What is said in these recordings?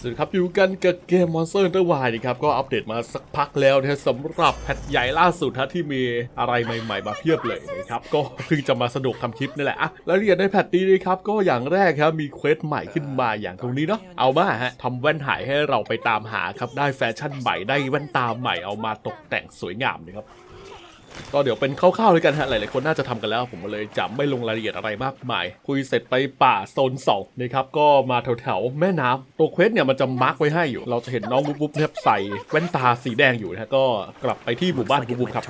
สวัสดีครับอยู่กันกับเกม Monster Hunter Y นะครับก็อัปเดตมาสักพักแล้วนะสำหรับแพทใหญ่ล่าสุดที่มีอะไรใหม่ๆ มาเพียบเลยนะครับก็เพิ่งจะมาสนุกทำคลิปนี่แหละอะแล้วเรียนในแพทนี้นะครับก็อย่างแรกครับมีเควสใหม่ขึ้นมาอย่างตรงนี้เนาะเอามาฮะทำแว่นหายให้เราไปตามหาครับได้แฟชั่นใหม่ได้แว่นตาใหม่เอามาตกแต่งสวยงามนะครับ ก็เดี๋ยวเป็นคร่าวๆเลยกันฮะหลายๆคนน่าจะทำกันแล้ว ผมเลยจะไม่ลงรายละเอียดอะไรมากมาย คุยเสร็จไปป่าโซนสองนะครับก็มาแถวๆแม่น้ำตัวเควสเนี่ยมันจะมาร์กไว้ให้อยู่ เราจะเห็นน้องบุ๊บบุ๊บเนี่ยใส่แว่นตาสีแดงอยู่นะก็กลับไปที่หมู่บ้านบุ๊บบุ๊บครับ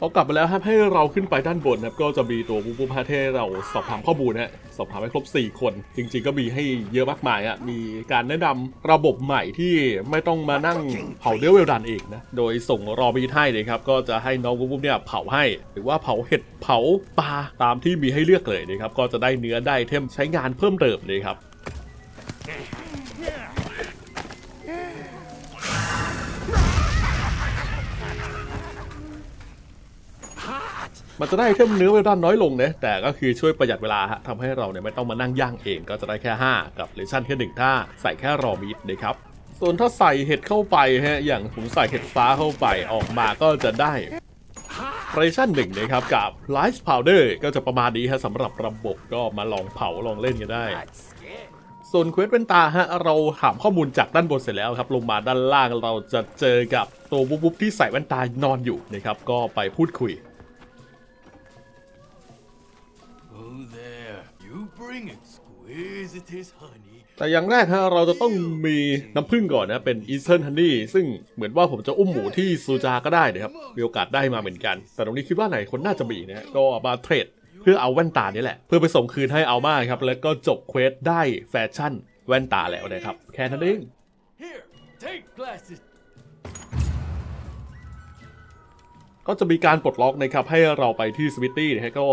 went towards its hideout. พอกลับมาแล้วครับให้เราขึ้นไปด้านบนนะครับก็จะมีตัวบูบูพาเทเราสอบถามข้อมูลนะฮะสอบถามให้ครบ 4 คน จริง ๆ ก็มีให้เยอะมากมายอะมีการแนะนำระบบใหม่ที่ไม่ต้องมานั่งเผาเนื้อเวลดันเองนะโดยส่งรอบีทให้เลยครับก็จะให้น้องบูบูเนี่ยเผาให้ หรือว่าเผาเห็ดเผาปลาตามที่มีให้เลือกเลยนะครับก็จะได้เนื้อได้เทมใช้งานเพิ่มเติมเลยครับ มันจะได้เทมเนื้อเวลด้านน้อยลงนะแต่ก็คือช่วยประหยัดเวลาฮะทำให้เราเนี่ยไม่ต้องมานั่งย่างเองก็จะได้แค่ 5 กับเลชั่นแค่หนึ่งถ้าใส่แค่รอมีดนะครับส่วนถ้าใส่เห็ดเข้าไปฮะอย่างผมใส่เห็ดฟ้าเข้าไปออกมาก็จะได้เรชั่นหนึ่งนะครับกับไลฟ์พาวเดอร์ก็จะประมาณนี้ฮะสำหรับระบบก็มาลองเผาลองเล่นกันได้ส่วนเควสเป็นตาฮะเราถามข้อมูลจากด้านบนเสร็จแล้วครับลงมาด้านล่างเราจะเจอกับตัวบุ๊บบุ๊บที่ใส่แว่นตานอนอยู่นะครับก็ไปพูดคุย there, you bring exquisitest honey. แต่อย่างแรกฮะเราจะต้องมีน้ำผึ้งก่อนนะ เป็น Eastern Honey ซึ่งเหมือนว่าผมจะอุ้มหมูที่ซูจาก็ได้นะครับ มีโอกาสได้มาเหมือนกัน แต่ตรงนี้คิดว่าไหนคนน่าจะมีนะฮะก็มาเทรดเพื่อเอาแว่นตานี่แหละ เพื่อไปส่งคืนให้เอามาครับ แล้วก็จบเควสได้แฟชั่นแว่นตาแล้วนะครับ แค่นั้นเอง Here, take glasses. ก็จะมีการปลดล็อกนะครับให้เราไปที่สวิตตี้นะฮะก็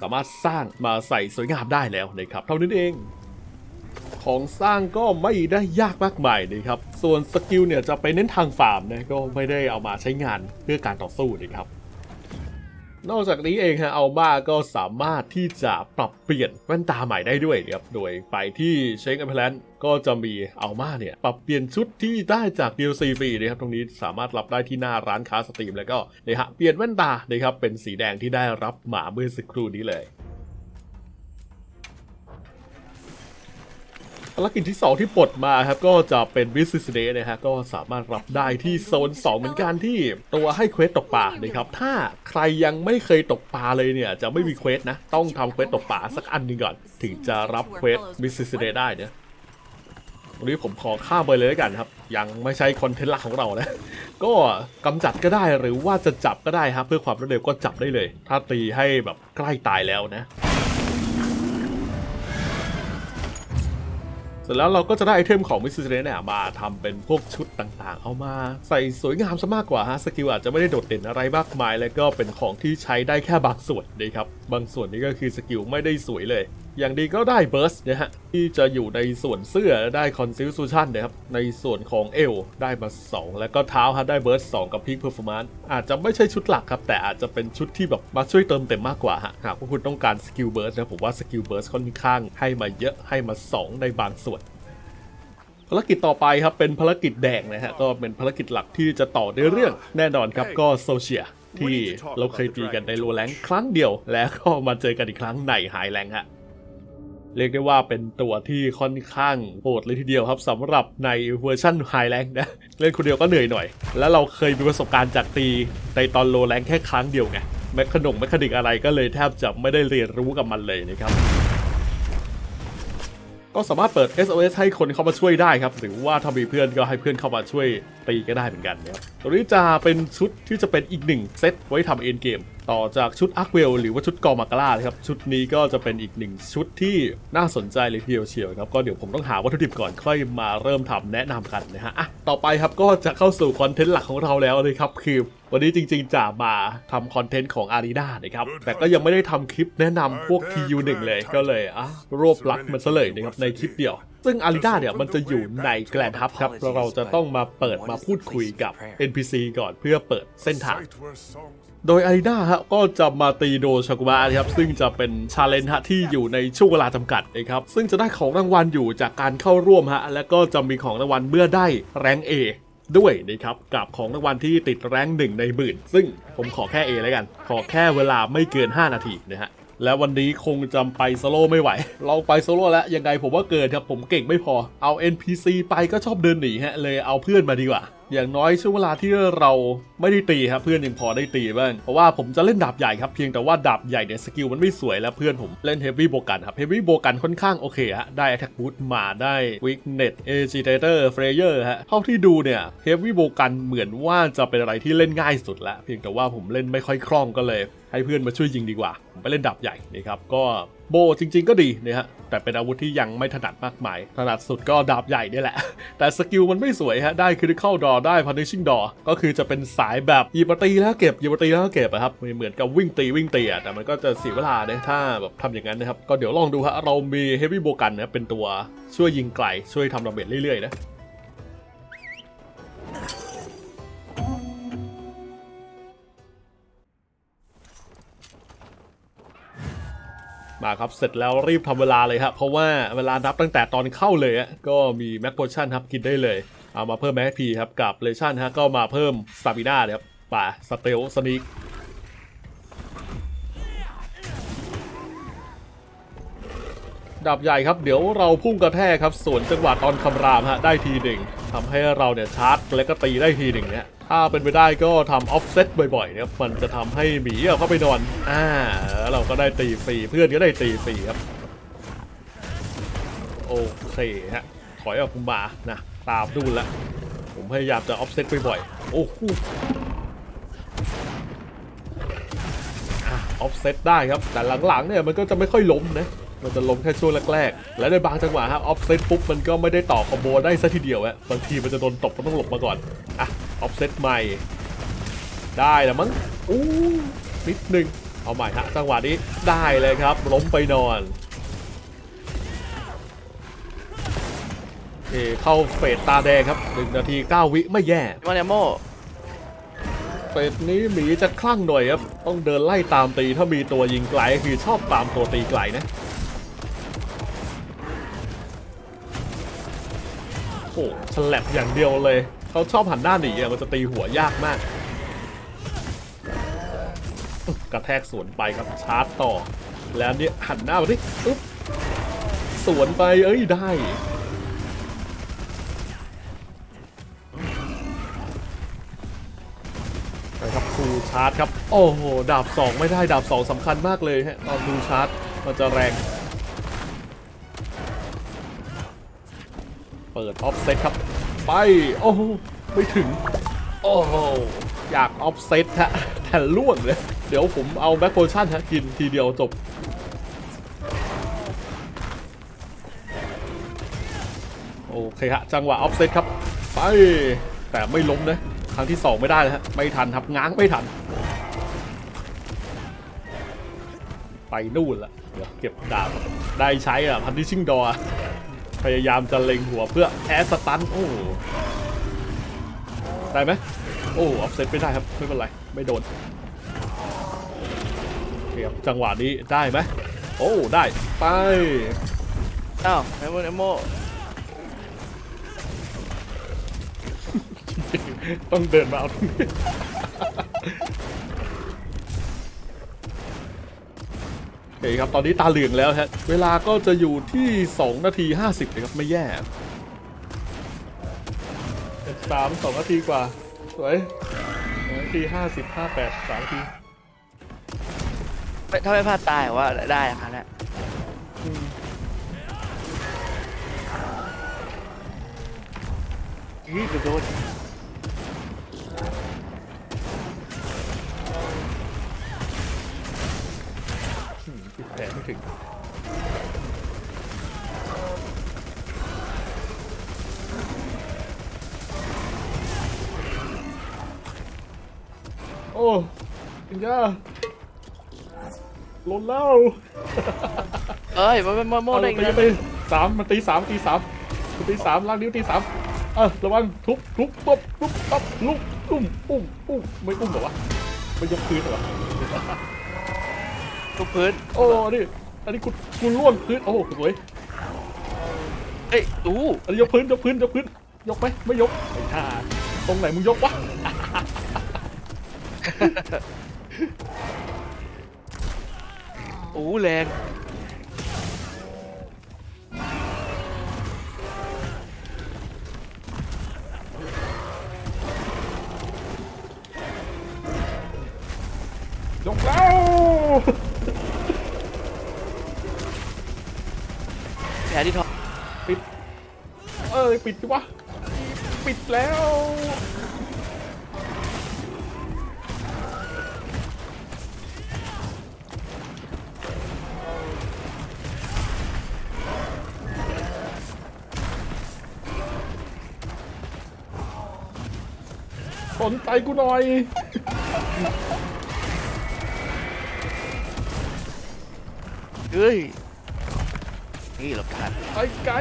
สามารถสร้างมาใส่สวยงามได้แล้วนะครับ เท่านั้นเอง ของสร้างก็ไม่ได้ยากมากมายนะครับ ส่วนสกิลเนี่ยจะไปเน้นทางฟาร์มนะก็ไม่ได้เอามาใช้งานเพื่อการต่อสู้นะครับ นอกจากนี้เองฮะเอาบ้าก็สามารถที่จะปรับเปลี่ยนแว่นตาใหม่ได้ด้วยนะครับ โดยไปที่เช็คแอ p เพลนก็จะมีเอลมาเนี่ย ปรับเปลี่ยนชุดที่ได้จาก DLC ฟรีนะครับ ตรงนี้สามารถรับได้ที่หน้าร้านค้าสตรีม แล้วก็เนี่ยฮะเปลี่ยนแว่นตานะครับเป็นสีแดงที่ได้รับหมาเมื่อสักครู่นี้เลยารกิจที่ 2 ที่ปลดมาครับก็จะเป็นวิสิสเดย์นะฮะก็สามารถรับได้ที่โซน 2 เหมือนกันที่ตัวให้เควสตกปลานะครับถ้าใครยังไม่เคยตกปลาเลยเนี่ยจะไม่มีเควสนะ ต้องทำเควสตกปลาสักอันหนึงก่อน ถึงจะรับเควสวิสิสเดย์ได้เนี่ยวันนี้ผมขอข้ามไปเลยแล้วกันครับ ยังไม่ใช่คอนเทนต์หลักของเรานะ ก็กำจัดก็ได้หรือว่าจะจับก็ได้ครับ เพื่อความรวดเร็วก็จับได้เลย ถ้าตีให้แบบใกล้ตายแล้วนะ ร็จแล้วเราก็จะได้ไอเทมของมิสซิเนเนี่ยมาทำเป็นพวกชุดต่างๆ เอามาใส่สวยงามซะมากกว่าฮะสกิลอาจจะไม่ได้โดดเด่นอะไรมากมาย แล้วก็เป็นของที่ใช้ได้แค่บางส่วนนะครับบางส่วนนี้ก็คือสกิลไม่ได้สวยเลยอย่างดีก็ได้เบิร์สนะฮะที่จะอยู่ในส่วนเสื้อได้คอนซิลซูชันนะครับในส่วนของเอวได้มา 2 แล้วก็เท้าฮะได้เบิร์ส2กับพีคเพอร์ฟอร์มานซ์อาจจะไม่ใช่ชุดหลักครับ แต่อาจจะเป็นชุดที่แบบมาช่วยเติมเต็มมากกว่าฮะหากว่าคุณต้องการสกิลเบิร์สนะผมว่าสกิลเบิร์สค่อนข้างให้มาเยอะให้มา 2 ในบางส่วนภารกิจต่อไปครับเป็นภารกิจแดงนะฮะก็เป็นภารกิจหลักที่จะต่อในเรื่องแน่นอนครับก็โซเชียที่เราเคยตีกันในโลแลงครั้งเดียว แล้วก็มาเจอกันอีกครั้งในไฮแลงฮะ เรียกได้ว่าเป็นตัวที่ค่อนข้างโหดเลยทีเดียวครับสำหรับในเวอร์ชันไฮแลงนะเล่นคนเดียวก็เหนื่อยหน่อย แล้วเราเคยมีประสบการณ์จากตีในตอนโลแลงแค่ครั้งเดียวไงแมคขนงแมคคานิกอะไรก็เลยแทบจะไม่ได้เรียนรู้กับมันเลยนะครับก็สามารถเปิด SOS ให้คนเข้ามาช่วยได้ครับ หรือว่าถ้ามีเพื่อนก็ให้เพื่อนเข้ามาช่วยตีก็ได้เหมือนกันนะครับตัวนี้จะเป็นชุดที่จะเป็นอีกหนึ่งเซตไว้ทำเอ็นเกม ต่อจากชุดอาร์คเวลหรือว่าชุดกอมากาล่านะครับ ชุดนี้ก็จะเป็นอีกหนึ่งชุดที่น่าสนใจเลยทีเดียวเชียวครับ ก็เดี๋ยวผมต้องหาวัตถุดิบก่อนค่อยมาเริ่มทำแนะนำกันนะฮะอะต่อไปครับก็จะเข้าสู่คอนเทนต์หลักของเราแล้วเลยครับ คือวันนี้จริงๆจะมาทำคอนเทนต์ของอารีนานะครับ แต่ก็ยังไม่ได้ทำคลิปแนะนำพวก TU1 เลยก็เลยอะรวบลัดมันซะเลยนะครับในคลิปเดียว ซึ่งอารีนาเนี่ยมันจะอยู่ในแกลนทับครับแล้วเราจะต้องมาเปิดมาพูดคุยกับ NPC ก่อนเพื่อเปิดเส้นทาง Sight where songs โดยอารีนาฮะก็จะมาตีโดชากุมะนะครับซึ่งจะเป็นชาเลนจ์ฮะที่อยู่ในช่วงเวลาจำกัดนะครับซึ่งจะได้ของรางวัลอยู่จากการเข้าร่วมฮะและก็จะมีของรางวัลเมื่อได้แรงเอด้วยนะครับกับของรางวัลที่ติดแรงหนึ่งในหมื่น ซึ่งผมขอแค่ A แล้วกัน ขอแค่เวลาไม่เกิน 5 นาทีนะฮะและวันนี้คงจำไปโซโล่ไม่ไหว ลองไปโซโล่แล้วยังไงผมว่าเกินครับผมเก่งไม่พอเอา NPC ไปก็ชอบเดินหนีฮะเลยเอาเพื่อนมาดีกว่า อย่างน้อยช่วงเวลาที่เราไม่ได้ตีครับเพื่อนยังพอได้ตีบ้างเพราะว่าผมจะเล่นดาบใหญ่ครับเพียงแต่ว่าดาบใหญ่เนี่ยสกิลมันไม่สวยแล้วเพื่อนผมเล่นเฮฟวี่โบกันครับเฮฟวี่โบกันค่อนข้างโอเคฮะได้ Attack Boost มาได้ Weakness Agitator Frayer ฮะเท่าที่ดูเนี่ยเฮฟวี่โบกันเหมือนว่าจะเป็นอะไรที่เล่นง่ายสุดละเพียงแต่ว่าผมเล่นไม่ค่อยคล่องก็เลย ให้เพื่อนมาช่วยยิงดีกว่า ผมไปเล่นดาบใหญ่นะครับก็โบจริง ๆ ก็ดีนะฮะแต่เป็นอาวุธที่ยังไม่ถนัดมากมาย ถนัดสุดก็ดาบใหญ่นี่แหละ แต่สกิลมันไม่สวยฮะได้ critical draw ได้ punishing draw ก็คือจะเป็นสายแบบยิบตีแล้วเก็บยิบตีแล้วเก็บอะครับไม่เหมือนกับวิ่งตีวิ่งตีอะแต่มันก็จะเสียเวลาเนี่ยถ้าแบบทำอย่างนั้นนะครับก็เดี๋ยวลองดูฮะเรามี heavy bow gun นะเป็นตัวช่วยยิงไกลช่วยทำดาเมจเรื่อยๆนะ มาครับ เสร็จแล้วรีบทำเวลาเลยครับเพราะว่าเวลานับตั้งแต่ตอนเข้าเลยอะก็มีแม็กโพชั่นครับกินได้เลย เอามาเพิ่มแม็กพีครับกับเลชั่นฮะก็มาเพิ่มสตามิน่าครับป่าสเตลสนิก ดับใหญ่ครับ เดี๋ยวเราพุ่งกระแทกครับส่วนจังหวะตอนคำรามฮะได้ทีหนึ่งทำให้เราเนี่ยชาร์จและก็ตีได้ทีหนึ่งเนี่ยถ้าเป็นไปได้ก็ทำออฟเซตบ่อยๆนะครับมันจะทำให้หมีเข้าไปนอนอ่าเราก็ได้ตีฟรีเพื่อนก็ได้ตีฟรีครับโอเคฮะถอยออกมานะตามดูแล้วผมพยายามจะออฟเซตบ่อยๆโอ้โหออฟเซตได้ครับ แต่หลังๆเนี่ยมันก็จะไม่ค่อยล้มนะ มันจะล้มแค่ช่วงแรกๆ และในบางจังหวะครับออฟเซตปุ๊บมันก็ไม่ได้ต่อคอมโบได้ซะทีเดียวอะบางทีมันจะโดนตบก็ต้องหลบมาก่อน อะออฟเซตใหม่ ได้แล้วมั้งอู้นิดนึง เอาใหม่ฮะจังหวะนี้ได้เลยครับ ล้มไปนอนเอเข้าเฟสตาแดงครับ1นาที9วิไม่แย่มอนเนโมเฟสนี้หมีจะคลั่งหน่อยครับ ต้องเดินไล่ตามตีถ้ามีตัวยิงไกลก็คือชอบตามตัวตีไกลนะ ฉลับอย่างเดียวเลย เขาชอบหันหน้าหนีอะมันจะตีหัวยากมาก กระแทกสวนไปครับชาร์จต่อ แล้วเนี่ยหันหน้ามาดิอุ๊บสวนไปเอ้ยได้นะครับฟูชาร์จครับ โอ้โห ดาบ 2 ไม่ได้ดาบ 2สำคัญมากเลยฮะตอนฟูชาร์จ มันจะแรง เปิดออฟเซตครับ ไป โอ้โหไม่ถึง โอ้โหอยากออฟเซตฮะแต่ล่วงเลย เดี๋ยวผมเอาแบ็คโพชั่นฮะกินทีเดียวจบโอเคฮะ จังหวะออฟเซตครับ ไป แต่ไม่ล้มนะ ครั้งที่ 2 ไม่ได้นะฮะ ไม่ทันครับ ง้างไม่ทัน ไปนู่นละ เดี๋ยวเก็บดาบ ได้ใช้อะ พันธิชิงดอ พยายามจะเล็งหัวเพื่อแอสสตันโอ้ได้ไหมโอ้ออฟเซตไม่ได้ครับ ไม่เป็นไร ไม่โดนโอเคครับจังหวะนี้ได้ไหมโอ้ได้ ไปอ้าวมอนเนโมต้องเดินมาเอาตรงนี้ โอ เคครับตอนนี้ตาเหลืองแล้วฮะเวลาก็จะอยู่ที่ 2 นาที 50เลยครับไม่แย่สามสองนาทีกว่าสวยสองนาทีห้าสิบห้าแปดสามนาทีถ้าไม่พลาดตายว่าได้อะครับเนี่ยอืมยี่กระโดด ปิญญาหล่นแล้วเอ้ยมันเป็นมอนโมเอาได้ตีอีกนะตีสามมันตีสามตีสามมันตีสามล่างนิ้วตีสามเออระวังทุบทุบปุ๊บปุ๊บปั๊บลุกอุ้มอุ้มอุ้มไม่อุ้มเหรอวะไม่ยกพื้นเหรอทุกพื้นโอ้นี่อันนี้กูกูล่วนพื้นโอ้โหสวยเอ้ยอู้อันนี้ยกพื้นยกพื้นยกพื้นยกไหมไม่ยกไอ้ท่าตรงไหนมึงยกวะ อู้แรงยกแล้วแผลที่ท้องปิด เอ้ย ปิดสิวะ ปิดแล้ว สนใจกูหน่อย เฮ้ย นี่หลบทันไอ้ไก่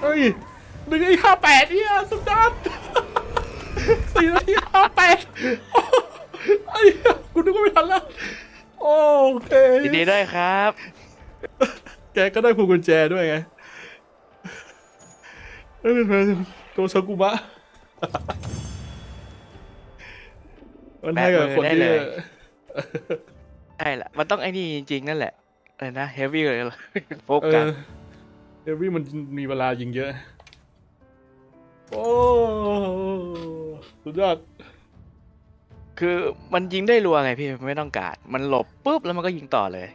เฮ้ยหนึ่งไอ้ห้าแปดเนี่ยสุดยอดสี่นาทีห้าแปดไอ้เหี้ยกูนึกว่าไม่ทันแล้ว โอเคยินดีด้วยครับ แกก็ได้พวงกุญแจด้วยไงไม่เป็นไรโตชากุมะ มันให้กับคนที่ แบกมือได้เลย ใช่แหละมันต้องไอ้นี่จริงๆนั่นแหละอะไรนะเฮฟวี่เลยโฟเอกัสอเอวี่มันมีเวลายิงเยอะ โอ้สุดยอด คือมันยิงได้รัวไงพี่ไม่ต้องการดมันหลบปุ๊บแล้วมันก็ยิงต่อเลย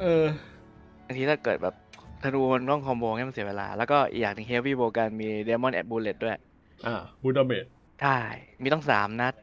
เออบางทีถ้าเกิดแบบธนูมันต้องคอมโบให้มันเสียเวลา แล้วก็อีกอย่างหนึงเฮฟวี่โบกันมีเดมอนแอดบูเลตด้วย อ่าบูดาเมจใช่ มีต้องสามนัด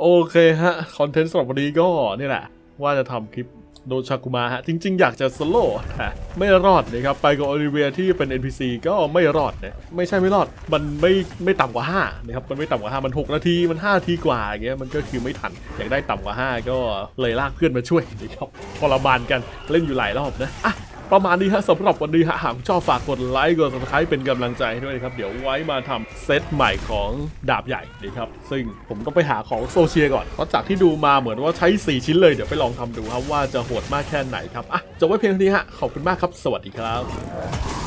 โอเคฮะ คอนเทนต์สำหรับวันนี้ก็นี่แหละ ว่าจะทำคลิป โดชากุมะฮะ จริง ๆ อยากจะสโลว์แต่ไม่รอดเนะครับ ไปกับโอลิเวียที่เป็น NPC ก็ไม่รอดนะไม่ใช่ไม่รอด มันไม่ไม่ต่ำกว่า5นะครับ มันไม่ต่ำกว่า 5 มัน 6 นาที มัน 5 นาทีกว่าอย่างเงี้ย มันก็คือไม่ทัน อยากได้ต่ำกว่า 5 ก็เลยลากเพื่อนมาช่วยนะครับทรมานกัน เล่นอยู่หลายรอบนะอะ ประมาณนี้ฮะสำหรับวันนี้ฮะหากชอบฝากกดไลค์กด subscribe เป็นกำลังใจให้ด้วยนะครับ เดี๋ยวไว้มาทำเซตใหม่ของดาบใหญ่นะครับ ซึ่งผมต้องไปหาของโซเชียก่อน เพราะจากที่ดูมาเหมือนว่าใช้ 4 ชิ้นเลย เดี๋ยวไปลองทำดูครับว่าจะโหดมากแค่ไหนครับอะจบไว้เพียงเท่านี้ฮะขอบคุณมากครับ สวัสดีครับ